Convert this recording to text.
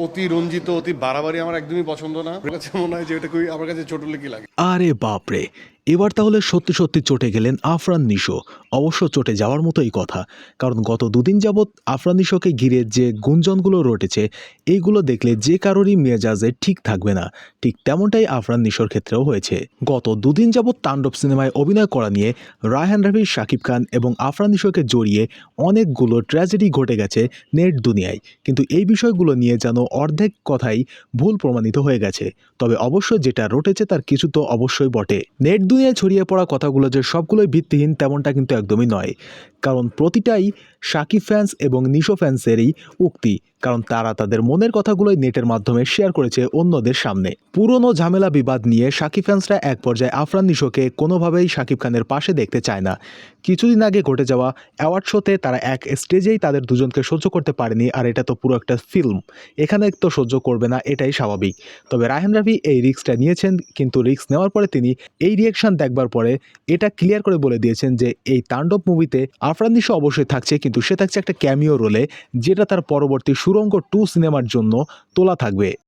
অতি রঞ্জিত, অতি বাড়াবাড়ি আমার একদমই পছন্দ না। আমার কাছে মনে হয় যে এটা খুবই আমার কাছে ছোট লেগে লাগে। আরে বাপরে এবার তাহলে সত্যি সত্যি চটে গেলেন আফরান নিশো। অবশ্য চটে যাওয়ার মতোই কথা, কারণ গত দুদিন যাবৎ আফরান নিশোকে ঘিরে যে গুঞ্জনগুলো রটেছে, এইগুলো দেখলে যে কারোরই মেজাজে ঠিক থাকবে না। ঠিক তেমনটাই আফরান নিশোর ক্ষেত্রেও হয়েছে। গত দুদিন যাবৎ তাণ্ডব সিনেমায় অভিনয় করা নিয়ে রায়হান রাফি, শাকিব খান এবং আফরান নিশোকে জড়িয়ে অনেকগুলো ট্র্যাজেডি ঘটে গেছে নেট দুনিয়ায়। কিন্তু এই বিষয়গুলো নিয়ে যেন অর্ধেক কথাই ভুল প্রমাণিত হয়ে গেছে। তবে অবশ্য যেটা রটেছে তার কিছু তো অবশ্যই বটে। নেট দুনিয়ায় ছড়িয়ে পড়া কথাগুলো যে সবগুলোই ভিত্তিহীন, তেমনটা কিন্তু একদমই নয়। কারণ প্রতিটাই সাকিব ফ্যান্স এবং নিশো ফ্যান্সেরই উক্তি। কারণ তারা তাদের মনের কথাগুলোই নেটের মাধ্যমে শেয়ার করেছে অন্যদের সামনে। পুরনো ঝামেলা বিবাদ নিয়ে সাকিব ফ্যান্সরা এক পর্যায়ে আফরান নিশোকে কোনোভাবেই সাকিব খানের পাশে দেখতে চায় না। কিছুদিন আগে ঘটে যাওয়া অ্যাওয়ার্ড শোতে তারা এক স্টেজেই তাদের দুজনকে সহ্য করতে পারেনি, আর এটা তো পুরো একটা ফিল্ম এখানে তো সহ্য করবে না, এটাই স্বাভাবিক। তবে রায়হান রাফি এই রিক্সটা নিয়েছেন, কিন্তু রিক্স নেওয়ার পরে তিনি এই রিয়েকশন দেখবার পরে এটা ক্লিয়ার করে বলে দিয়েছেন যে এই তাণ্ডব মুভিতে আফরান অবশ্যই থাকছে, কিন্তু সে থাকছে একটা ক্যামিও রোলে যেটা তার পরবর্তী সুরঙ্গ টু সিনেমার জন্য তোলা থাকবে।